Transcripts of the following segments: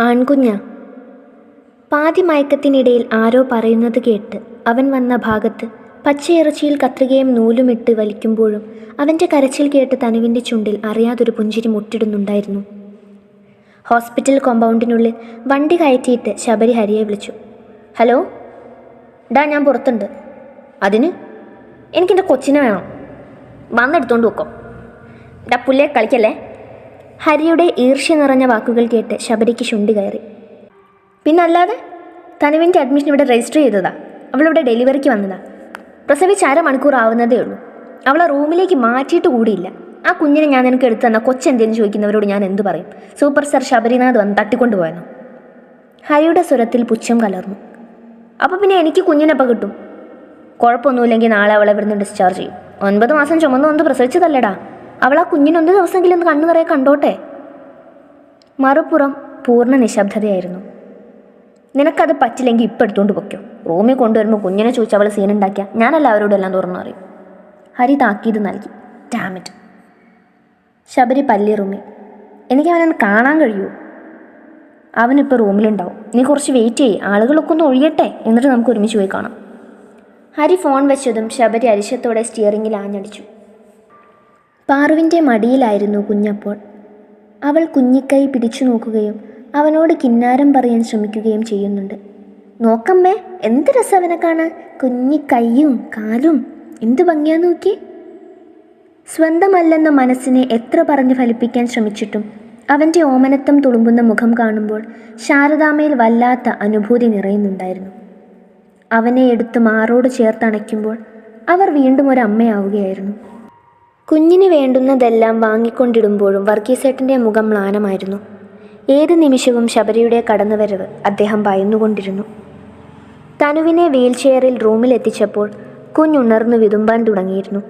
ആൺകുഞ്ഞ. പാതി മയക്കത്തിനിടയിൽ ആരോ പറയുന്നത് കേട്ട് അവൻ വന്ന ഭാഗത്ത് പച്ചയിറച്ചിയിൽ കത്രികയും നൂലുമിട്ട് വലിക്കുമ്പോഴും അവന്റെ കരച്ചിൽ കേട്ട് തനുവിന്റെ ചുണ്ടിൽ അറിയാതൊരു പുഞ്ചിരി മുട്ടിടുന്നുണ്ടായിരുന്നു. ഹോസ്പിറ്റൽ കോമ്പൗണ്ടിനുള്ളിൽ വണ്ടി കയറ്റിയിട്ട് ശബരി ഹരിയെ വിളിച്ചു. ഹലോ? ഡാ ഞാൻ പുറത്തുണ്ട്. അതിന്? എനിക്കെന്റെ കൊച്ചിനെ വേണം. വന്നെടുത്തോണ്ട് വെക്കോ ഡാ പുല്ലേ കളിക്കല്ലേ? ഹരിയുടെ ഈർഷ്യ നിറഞ്ഞ വാക്കുകൾ കേട്ട് ശബരിക്ക് ശുണ്ടി കയറി. പിന്നല്ലാതെ തനുവിന്റെ അഡ്മിഷൻ ഇവിടെ രജിസ്റ്റർ ചെയ്തതാ. അവളിവിടെ ഡെലിവറിക്ക് വന്നതാ. പ്രസവിച്ച് അരമണിക്കൂർ ആവുന്നതേ ഉള്ളൂ. അവളെ റൂമിലേക്ക് മാറ്റിയിട്ട് കൂടിയില്ല. ആ കുഞ്ഞിനെ ഞാൻ നിനക്ക് എടുത്തു തന്ന. കൊച്ചെന്തെന്ന് ചോദിക്കുന്നവരോട് ഞാൻ എന്തു പറയും? സൂപ്പർ സ്റ്റാർ ശബരിനാഥ് വന്ന് തട്ടിക്കൊണ്ടുപോയെന്നു ഹരിയുടെ സ്വരത്തിൽ പുച്ഛം കലർന്നു. അപ്പോൾ പിന്നെ എനിക്ക് കുഞ്ഞിനപ്പം കിട്ടും? കുഴപ്പമൊന്നുമില്ലെങ്കിൽ നാളെ അവളെ ഇവിടുന്ന് ഡിസ്ചാർജ് ചെയ്യും. ഒൻപത് മാസം ചുമന്നു വന്ന് പ്രസവിച്ചതല്ലടാ. അവൾ ആ കുഞ്ഞിനൊന്ന് ദിവസമെങ്കിലും ഒന്ന് കണ്ണു നിറയെ കണ്ടോട്ടെ? മറുപുറം പൂർണ നിശബ്ദതയായിരുന്നു. നിനക്കത് പറ്റില്ലെങ്കിൽ ഇപ്പം എടുത്തുകൊണ്ട് പൊയ്ക്കോ. റൂമിൽ കൊണ്ടുവരുമ്പോൾ കുഞ്ഞിനെ ചോദിച്ച് അവൾ സീനുണ്ടാക്കിയ ഞാനല്ല അവരോട് എല്ലാം തുറന്നു അറിയും ഹരി താക്കീത് നൽകി. ഡാമിറ്റ് ശബരി പല്ലി റൂമി എനിക്ക് അവനൊന്ന് കാണാൻ കഴിയൂ. അവനിപ്പോൾ റൂമിലുണ്ടാവും. നീ കുറച്ച് വെയിറ്റ് ചെയ്യ്. ആളുകളൊക്കെ ഒന്ന് ഒഴിയട്ടെ. എന്നിട്ട് നമുക്ക് ഒരുമിച്ച് പോയി കാണാം. ഹരി ഫോൺ വെച്ചതും ശബരി അരിശത്തോടെ സ്റ്റിയറിങ്ങിൽ ആഞ്ഞടിച്ചു. പാറുവിന്റെ മടിയിലായിരുന്നു കുഞ്ഞപ്പോൾ. അവൾ കുഞ്ഞിക്കൈ പിടിച്ചു നോക്കുകയും അവനോട് കിന്നാരം പറയാൻ ശ്രമിക്കുകയും ചെയ്യുന്നുണ്ട്. നോക്കമ്മേ എന്ത് രസം അവനെ കാണാൻ കുഞ്ഞിക്കൈയും കാലും. എന്ത് ഭംഗിയാ നോക്കി സ്വന്തമല്ലെന്ന മനസ്സിനെ എത്ര പറഞ്ഞ് ഫലിപ്പിക്കാൻ ശ്രമിച്ചിട്ടും അവന്റെ ഓമനത്വം തുളുമ്പുന്ന മുഖം കാണുമ്പോൾ ശാരദാമയിൽ വല്ലാത്ത അനുഭൂതി നിറയുന്നുണ്ടായിരുന്നു. അവനെ എടുത്ത് മാറോട് ചേർത്തണയ്ക്കുമ്പോൾ അവർ വീണ്ടും ഒരു അമ്മയാവുകയായിരുന്നു. കുഞ്ഞിന് വേണ്ടുന്നതെല്ലാം വാങ്ങിക്കൊണ്ടിടുമ്പോഴും വർഗീസേട്ടന്റെ മുഖം മ്ലാനമായിരുന്നു. ഏത് നിമിഷവും ശബരിയുടെ കടന്നുവരവ് അദ്ദേഹം ഭയന്നുകൊണ്ടിരുന്നു. തനുവിനെ വീൽചെയറിൽ റൂമിൽ എത്തിച്ചപ്പോൾ കുഞ്ഞുണർന്നു വിതുമ്പാൻ തുടങ്ങിയിരുന്നു.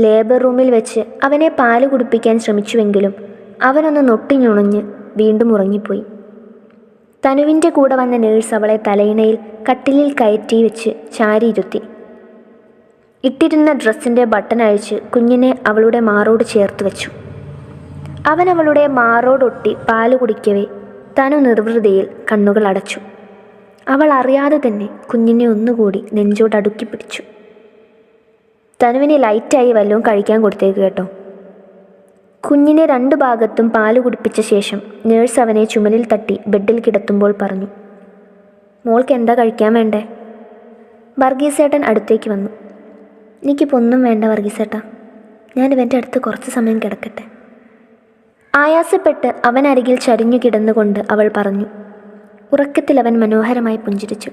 ലേബർ റൂമിൽ വെച്ച് അവനെ പാൽ കുടിപ്പിക്കാൻ ശ്രമിച്ചുവെങ്കിലും അവനൊന്ന് നൊട്ടിഞ്ഞുണഞ്ഞ് വീണ്ടും ഉറങ്ങിപ്പോയി. തനുവിന്റെ കൂടെ വന്ന നേഴ്സ് അവളെ തലയിണയിൽ കട്ടിലിൽ കയറ്റി വെച്ച് ചാരിയിരുത്തി. ഇട്ടിരുന്ന ഡ്രസ്സിന്റെ ബട്ടൺ അഴിച്ച് കുഞ്ഞിനെ അവളുടെ മാറോട് ചേർത്ത് വെച്ചു. അവൻ അവളുടെ മാറോടൊട്ടി പാൽ കുടിക്കവേ തനു നിർവൃതിയിൽ കണ്ണുകൾ അടച്ചു. അവൾ അറിയാതെ തന്നെ കുഞ്ഞിനെ ഒന്നുകൂടി നെഞ്ചോട് അടുക്കി പിടിച്ചു. തനുവിനെ ലൈറ്റായി വല്ലതും കഴിക്കാൻ കൊടുത്തേക്ക് കേട്ടോ. കുഞ്ഞിനെ രണ്ടു ഭാഗത്തും പാൽ കുടിപ്പിച്ച ശേഷം നേഴ്സ് അവനെ ചുമലിൽ തട്ടി ബെഡിൽ കിടത്തുമ്പോൾ പറഞ്ഞു മോൾക്ക് എന്താ കഴിക്കാൻ വേണ്ടേ? വർഗീസേട്ടൻ അടുത്തേക്ക് വന്നു. എനിക്കിപ്പോൾ ഒന്നും വേണ്ട വർഗീസേട്ടാ ഞാൻ ഇവന്റെ അടുത്ത് കുറച്ച് സമയം കിടക്കട്ടെ. ആയാസപ്പെട്ട് അവൻ അരികിൽ ചരിഞ്ഞു കിടന്നുകൊണ്ട് അവൾ പറഞ്ഞു. ഉറക്കത്തിൽ അവൻ മനോഹരമായി പുഞ്ചിരിച്ചു.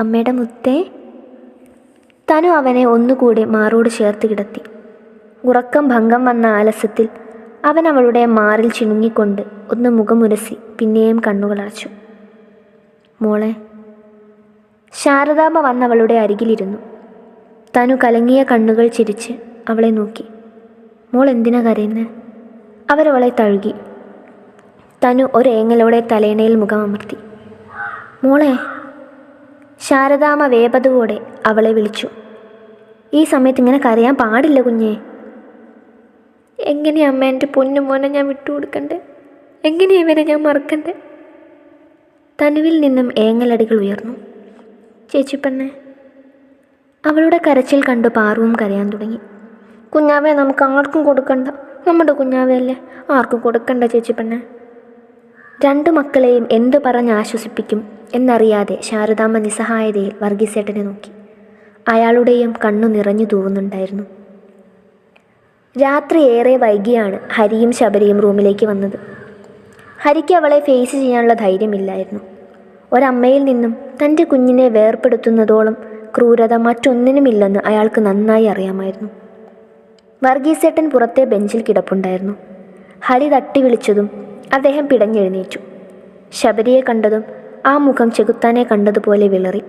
അമ്മയുടെ മുത്തേ. തനു അവനെ ഒന്നുകൂടി മാറോട് ചേർത്ത് കിടത്തി. ഉറക്കം ഭംഗം വന്ന ആലസ്യത്തിൽ അവൻ അവളുടെ മാറിൽ ചിണുങ്ങിക്കൊണ്ട് ഒന്ന് മുഖമുരസി പിന്നെയും കണ്ണുകളടച്ചു മോളെ. ശാരദാമ്മ വന്നവളുടെ അരികിലിരുന്നു. തനു കലങ്ങിയ കണ്ണുകൾ ചിരിച്ച് അവളെ നോക്കി. മോൾ എന്തിനാ കരയുന്നത് അവരവളെ തഴുകി. തനു ഒരു ഏങ്ങലോടെ തലേണയിൽ മുഖമമർത്തി മോളെ ശാരദാമ വേപതയോടെ അവളെ വിളിച്ചു. ഈ സമയത്ത് ഇങ്ങനെ കരയാൻ പാടില്ല കുഞ്ഞേ. എങ്ങനെയാ അമ്മ എന്റെ പൊന്നു മോനെ ഞാൻ വിട്ടുകൊടുക്കണ്ടേ എങ്ങനെയാ ഇവനെ ഞാൻ മറക്കണ്ടേ? തനുവിൽ നിന്നും ഏങ്ങലടികൾ ഉയർന്നു. ചേച്ചി പെണ്ണെ അവളുടെ കരച്ചിൽ കണ്ട് പാർവും കരയാൻ തുടങ്ങി. കുഞ്ഞാവെ നമുക്ക് ആർക്കും കൊടുക്കണ്ട. നമ്മുടെ കുഞ്ഞാവയല്ലേ ആർക്കും കൊടുക്കണ്ട ചേച്ചി പെണ്ണെ. രണ്ടു മക്കളെയും എന്ത് പറഞ്ഞ് ആശ്വസിപ്പിക്കും എന്നറിയാതെ ശാരദാമ്മ നിസ്സഹായതയിൽ വർഗീസേട്ടനെ നോക്കി. അയാളുടെയും കണ്ണു നിറഞ്ഞു തൂവുന്നുണ്ടായിരുന്നു. രാത്രി ഏറെ വൈകിയാണ് ഹരിയും ശബരിയും റൂമിലേക്ക് വന്നത്. ഹരിക്ക് അവളെ ഫേസ് ചെയ്യാനുള്ള ധൈര്യമില്ലായിരുന്നു. ഒരമ്മയിൽ നിന്നും തന്റെ കുഞ്ഞിനെ വേർപ്പെടുത്തുന്നതോളം ക്രൂരത മറ്റൊന്നിനുമില്ലെന്ന് അയാൾക്ക് നന്നായി അറിയാമായിരുന്നു. വർഗീസേട്ടൻ പുറത്തെ ബെഞ്ചിൽ കിടപ്പുണ്ടായിരുന്നു. ഹരി തട്ടി വിളിച്ചതും അദ്ദേഹം പിടഞ്ഞെഴുന്നേറ്റു. ശബരിയെ കണ്ടതും ആ മുഖം ചെകുത്താനെ കണ്ടതുപോലെ വിളറി.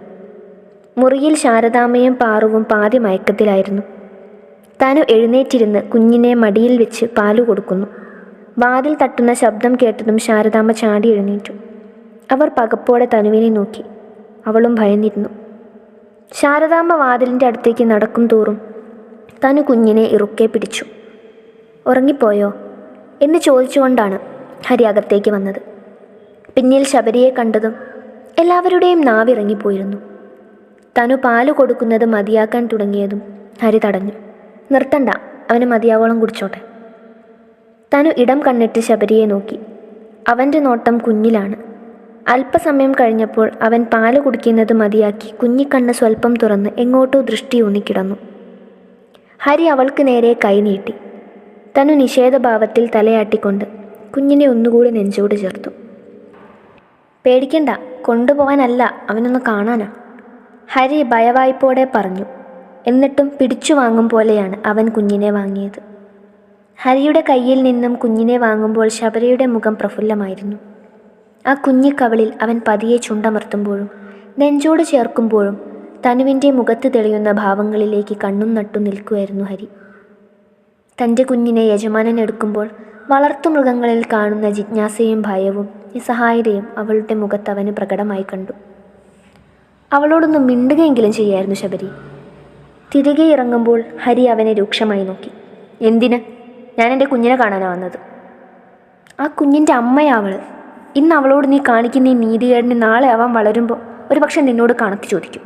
മുറിയിൽ ശാരദാമയും പാറുവും പാതി മയക്കത്തിലായിരുന്നു. താനു എഴുന്നേറ്റിരുന്ന് കുഞ്ഞിനെ മടിയിൽ വെച്ച് പാലു കൊടുക്കുന്നു. വാതിൽ തട്ടുന്ന ശബ്ദം കേട്ടതും ശാരദാമ്മ ചാടി എഴുന്നേറ്റു. അവർ പകപ്പോടെ തനുവിനെ നോക്കി. അവളും ഭയന്നിരുന്നു. ശാരദാമ്മ വാതിലിന്റെ അടുത്തേക്ക് നടക്കും തോറും തനു കുഞ്ഞിനെ ഇറുക്കെ പിടിച്ചു. ഉറങ്ങിപ്പോയോ? എന്ന് ചോദിച്ചുകൊണ്ടാണ് ഹരി അകത്തേക്ക് വന്നത്. പിന്നിൽ ശബരിയെ കണ്ടതും എല്ലാവരുടെയും നാവിറങ്ങിപ്പോയിരുന്നു. തനു പാൽ കൊടുക്കുന്നത് മതിയാക്കാൻ തുടങ്ങിയതും ഹരി തടഞ്ഞു. നിർത്തണ്ട അവന് മതിയാവോളം കുടിച്ചോട്ടെ. തനു ഇടം കണ്ണിട്ട് ശബരിയെ നോക്കി. അവന്റെ നോട്ടം കുഞ്ഞിലാണ്. അല്പസമയം കഴിഞ്ഞപ്പോൾ അവൻ പാൽ കുടിക്കുന്നത് മതിയാക്കി കുഞ്ഞിക്കണ്ണ് സ്വല്പം തുറന്ന് എങ്ങോട്ടോ ദൃഷ്ടി ഊന്നിക്കിടന്നു. ഹരി അവൾക്ക് നേരെ കൈനീട്ടി തനു നിഷേധഭാവത്തിൽ തലയാട്ടിക്കൊണ്ട് കുഞ്ഞിനെ ഒന്നുകൂടി നെഞ്ചോട് ചേർത്തു. പേടിക്കണ്ട കൊണ്ടുപോകാനല്ല അവനൊന്ന് കാണാനാ. ഹരി ഭയവായ്പോടെ പറഞ്ഞു. എന്നിട്ടും പിടിച്ചു വാങ്ങും പോലെയാണ് അവൻ കുഞ്ഞിനെ വാങ്ങിയത്. ഹരിയുടെ കയ്യിൽ നിന്നും കുഞ്ഞിനെ വാങ്ങുമ്പോൾ ശബരിയുടെ മുഖം പ്രഫുല്ലമായിരുന്നു. ആ കുഞ്ഞിക്കവളിൽ അവൻ പതിയെ ചുണ്ടമർത്തുമ്പോഴും നെഞ്ചോട് ചേർക്കുമ്പോഴും തനുവിന്റെ മുഖത്ത് തെളിയുന്ന ഭാവങ്ങളിലേക്ക് കണ്ണും നട്ടു നിൽക്കുമായിരുന്നു ഹരി. തന്റെ കുഞ്ഞിനെ യജമാനൻ എടുക്കുമ്പോൾ വളർത്തുമൃഗങ്ങളിൽ കാണുന്ന ജിജ്ഞാസയും ഭയവും നിസ്സഹായതയും അവളുടെ മുഖത്ത് അവന് പ്രകടമായി കണ്ടു. അവളോടൊന്നും മിണ്ടുകയെങ്കിലും ചെയ്യായിരുന്നു ശബരി. തിരികെ ഇറങ്ങുമ്പോൾ ഹരി അവനെ രൂക്ഷമായി നോക്കി. എന്തിന്? ഞാൻ എന്റെ കുഞ്ഞിനെ കാണാനാണ് വന്നത്. ആ കുഞ്ഞിന്റെ അമ്മയാവൾ ഇന്ന് അവളോട് നീ കാണിക്കുന്ന ഈ നീതികേടിന് നാളെ അവൻ വളരുമ്പോൾ ഒരു പക്ഷെ നിന്നോട് കണക്ക് ചോദിക്കും.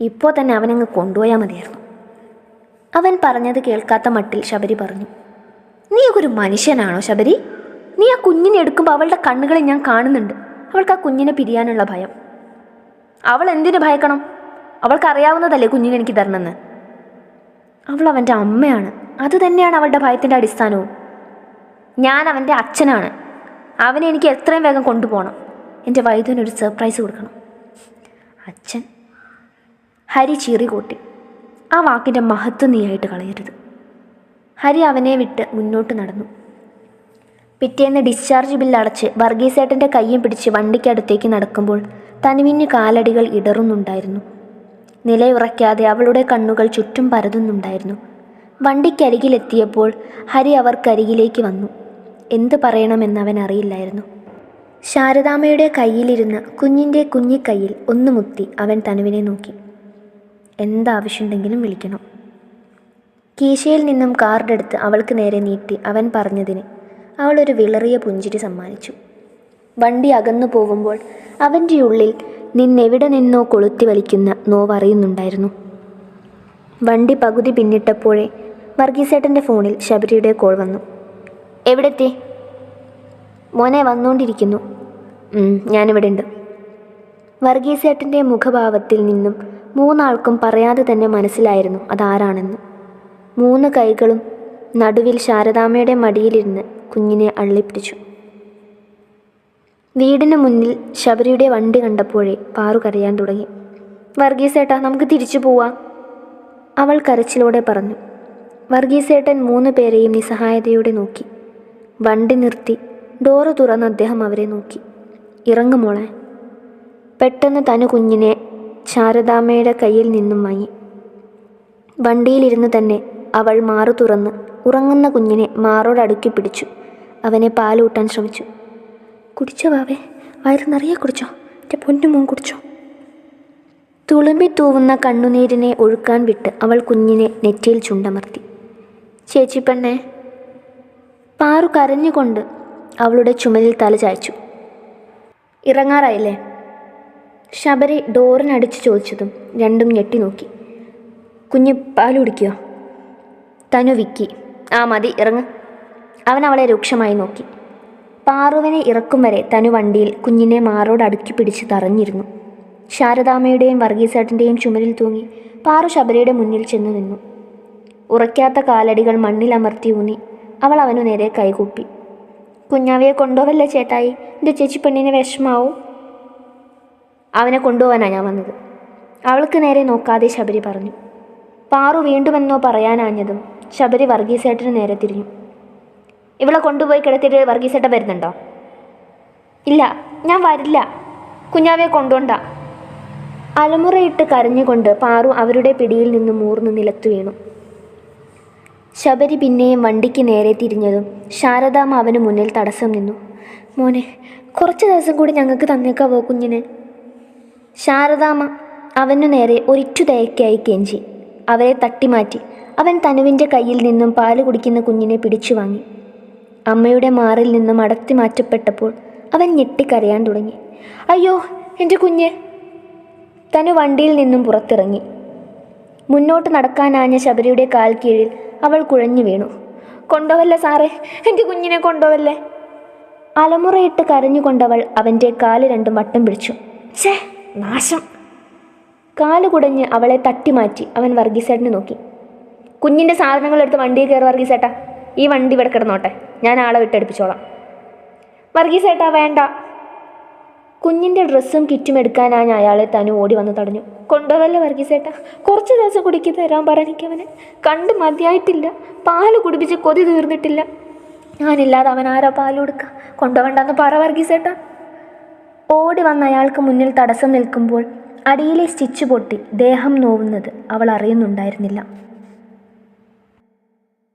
ഇപ്പോൾ തന്നെ അവനങ്ങ് കൊണ്ടുപോയാൽ മതിയായിരുന്നു. അവൻ പറഞ്ഞത് കേൾക്കാത്ത മട്ടിൽ ശബരി പറഞ്ഞു. നീ ഒരു മനുഷ്യനാണോ ശബരി? നീ ആ കുഞ്ഞിനെ എടുക്കുമ്പോൾ അവളുടെ കണ്ണുകളെ ഞാൻ കാണുന്നുണ്ട്. അവൾക്ക് ആ കുഞ്ഞിനെ പിരിയാനുള്ള ഭയം. അവൾ എന്തിനു ഭയക്കണം? അവൾക്ക് അറിയാവുന്നതല്ലേ കുഞ്ഞിനെ എനിക്ക് തരണമെന്ന്? അവൾ അവന്റെ അമ്മയാണ്. അത് തന്നെയാണ് അവളുടെ ഭയത്തിന്റെ അടിസ്ഥാനവും. ഞാൻ അവന്റെ അച്ഛനാണ്. അവനെ എനിക്ക് എത്രയും വേഗം കൊണ്ടുപോകണം. എന്റെ വൈദ്യുവിനൊരു സർപ്രൈസ് കൊടുക്കണം. അച്ഛൻ ഹരി ചീറി കൂട്ടി. ആ വാക്കിന്റെ മഹത്വം നീയായിട്ട് കളയരുത്. ഹരി അവനെ വിട്ട് മുന്നോട്ട് നടന്നു. പിറ്റേന്ന് ഡിസ്ചാർജ് ബില്ല് അടച്ച് വർഗീസേട്ടന്റെ കയ്യും പിടിച്ച് വണ്ടിക്കടുത്തേക്ക് നടക്കുമ്പോൾ തനുവിന് കാലടികൾ ഇടറുന്നുണ്ടായിരുന്നു. നിലയുറയ്ക്കാതെ അവളുടെ കണ്ണുകൾ ചുറ്റും പരതുന്നുണ്ടായിരുന്നു. വണ്ടിക്കരികിലെത്തിയപ്പോൾ ഹരി അവർക്കരികിലേക്ക് വന്നു. എന്ത് പറയണമെന്ന് അവൻ അറിയില്ലായിരുന്നു. ശാരദാമ്മയുടെ കയ്യിലിരുന്ന കുഞ്ഞിന്റെ കുഞ്ഞിക്കൈയിൽ ഒന്ന് മുത്തി അവൻ തനുവിനെ നോക്കി. എന്താവശ്യമുണ്ടെങ്കിലും വിളിക്കണം. കീശയിൽ നിന്നും കാർഡെടുത്ത് അവൾക്ക് നേരെ നീട്ടി അവൻ പറഞ്ഞതിന് ഒരു വിളറിയ പുഞ്ചിരി സമ്മാനിച്ചു. വണ്ടി അകന്നു പോകുമ്പോൾ അവന്റെ ഉള്ളിൽ നിന്നെവിടെ നിന്നോ കൊളുത്തി വലിക്കുന്ന നോവറിയുന്നുണ്ടായിരുന്നു. വണ്ടി പകുതി പിന്നിട്ടപ്പോഴേ വർഗീസേട്ടന്റെ ഫോണിൽ ശബരിയുടെ കോൾ വന്നു. എവിടെത്തി? മോനെ വന്നുകൊണ്ടിരിക്കുന്നു "ഉം, ഞാനിവിടെ ഉണ്ട് വർഗീസേട്ടന്റെ മുഖഭാവത്തിൽ നിന്നും മൂന്നാൾക്കും പറയാതെ തന്നെ മനസ്സിലായിരുന്നു അതാരാണെന്ന്. മൂന്ന് കൈകളും നടുവിൽ ശാരദാമ്മയുടെ മടിയിലിരുന്ന് കുഞ്ഞിനെ അള്ളിപ്പിടിച്ചു. വീടിന് മുന്നിൽ ശബരിയുടെ വണ്ടി കണ്ടപ്പോഴേ പാറു കരയാൻ തുടങ്ങി. വർഗീസേട്ടാ നമുക്ക് തിരിച്ചു പോവാം. അവൾ കരച്ചിലോടെ പറഞ്ഞു. വർഗീസേട്ടൻ മൂന്ന് പേരെയും നിസ്സഹായതയോടെ നോക്കി. വണ്ടി നിർത്തി. ഡോറ് തുറന്ന് അദ്ദേഹം അവരെ നോക്കി. ഇറങ്ങുമോളെ പെട്ടെന്ന് തനു കുഞ്ഞിനെ ശാരദാമ്മയുടെ കയ്യിൽ നിന്നും വാങ്ങി. വണ്ടിയിലിരുന്ന് തന്നെ അവൾ മാറു തുറന്ന് ഉറങ്ങുന്ന കുഞ്ഞിനെ മാറോടടുക്കി പിടിച്ചു. അവനെ പാലൂട്ടാൻ ശ്രമിച്ചു. കുടിച്ചോ വാവേ വയറ് നിറയെ കുടിച്ചോ എന്റെ പൊന്നു മോൻ കുടിച്ചോ. തുളുമ്പി തൂവുന്ന കണ്ണുനീരിനെ ഒഴുക്കാൻ വിട്ട് അവൾ കുഞ്ഞിനെ നെറ്റിയിൽ ചുണ്ടമർത്തി. ചേച്ചി പെണ്ണെ പാറു കരഞ്ഞുകൊണ്ട് അവളുടെ ചുമലിൽ തല ചായച്ചു. ഇറങ്ങാറായില്ലേ? ശബരി ഡോറിനടിച്ച് ചോദിച്ചതും രണ്ടും ഞെട്ടി നോക്കി. കുഞ്ഞ് പാൽ കുടിക്കുക തനു വിക്കി. ആ മതി ഇറങ്ങ്. അവൻ അവളെ രൂക്ഷമായി നോക്കി. പാറുവിനെ ഇറക്കും വരെ തനു വണ്ടിയിൽ കുഞ്ഞിനെ മാറോട് അടുക്കി പിടിച്ച് തറഞ്ഞിരുന്നു. ശാരദാമ്മയുടെയും വർഗീസേട്ടന്റെയും ചുമലിൽ തൂങ്ങി പാറു ശബരിയുടെ മുന്നിൽ ചെന്നു നിന്നു. ഉറയ്ക്കാത്ത കാലടികൾ മണ്ണിൽ അമർത്തി ഊന്നി. അവൾ അവനു നേരെ കൈകൂപ്പി. കുഞ്ഞാവിയെ കൊണ്ടുപോവല്ലേ ചേട്ടായി? എന്റെ ചേച്ചി പെണ്ണിന് വിഷമാവും. അവനെ കൊണ്ടുപോകാനാണ് ഞാൻ വന്നത്. അവൾക്ക് നേരെ നോക്കാതെ ശബരി പറഞ്ഞു. പാറു വീണ്ടുമെന്നോ പറയാനാഞ്ഞതും ശബരി വർഗീസേട്ടന് നേരെ തിരിഞ്ഞു. ഇവളെ കൊണ്ടുപോയി കിടത്തിയിട്ട് വർഗീസേട്ടൻ വരുന്നുണ്ടോ? ഇല്ല ഞാൻ വരില്ല. കുഞ്ഞാവിയെ കൊണ്ടുകൊണ്ട അലമുറയിട്ട് കരഞ്ഞുകൊണ്ട് പാറു അവരുടെ പിടിയിൽ നിന്ന് മൂർന്ന് നിലത്തു വീണു. ശബരി പിന്നെയും വണ്ടിക്ക് നേരെ തിരിഞ്ഞതും ശാരദാമ്മ അവന് മുന്നിൽ തടസ്സം നിന്നു. മോനെ കുറച്ച് ദിവസം കൂടി ഞങ്ങൾക്ക് തന്നേക്കാവോ കുഞ്ഞിന്. ശാരദാമ്മ അവനു നേരെ ഒരിറ്റു തയക്കായി കെഞ്ചി. അവരെ തട്ടിമാറ്റി അവൻ തനുവിന്റെ കയ്യിൽ നിന്നും പാൽ കുടിക്കുന്ന കുഞ്ഞിനെ പിടിച്ചു വാങ്ങി. അമ്മയുടെ മാറിൽ നിന്നും അടത്തി മാറ്റപ്പെട്ടപ്പോൾ അവൻ ഞെട്ടിക്കരയാൻ തുടങ്ങി. അയ്യോ എന്റെ കുഞ്ഞ്. തനു വണ്ടിയിൽ നിന്നും പുറത്തിറങ്ങി. മുന്നോട്ട് നടക്കാനാഞ്ഞ ശബരിയുടെ കാൽ കീഴിൽ അവൾ കുഴഞ്ഞു വീണു. കൊണ്ടുപോവല്ലേ സാറേ? എന്റെ കുഞ്ഞിനെ കൊണ്ടോവല്ലേ? അലമുറയിട്ട് കരഞ്ഞുകൊണ്ടവൾ അവന്റെ കാൽ രണ്ടും വട്ടം പിടിച്ചു. ഛേ നാശം. കാൽ കുടഞ്ഞ് അവളെ തട്ടിമാറ്റി അവൻ വർഗീസേട്ടനെ നോക്കി. കുഞ്ഞിന്റെ സാധനങ്ങൾ എടുത്ത് വണ്ടിയിൽ കയറി വർഗീസേട്ടാ. ഈ വണ്ടി ഇവിടെ കിടന്നോട്ടെ. ഞാൻ ആളെ വിട്ടടിപ്പിച്ചോളാം. വർഗീസേട്ടാ വേണ്ട. കുഞ്ഞിന്റെ ഡ്രസ്സും കിറ്റും എടുക്കാനാണ് അയാളെ തനു ഓടി വന്ന് തടഞ്ഞു. കൊണ്ടുപോകല്ലേ വർഗീസേട്ട. കുറച്ച് ദിവസം കുടിക്ക് തരാൻ പറഞ്ഞിക്കവനെ കണ്ട് മതിയായിട്ടില്ല. പാൽ കുടിപ്പിച്ച് കൊതി തീർന്നിട്ടില്ല. ഞാനില്ലാതെ അവൻ ആരാ പാൽ കൊടുക്കുക കൊണ്ടുപോകണ്ടെന്ന് പറ വർഗീസേട്ട. ഓടി വന്ന അയാൾക്ക് മുന്നിൽ തടസ്സം നിൽക്കുമ്പോൾ അടിയിലെ സ്റ്റിച്ച് പൊട്ടി ദേഹം നോവുന്നത് അവൾ അറിയുന്നുണ്ടായിരുന്നില്ല.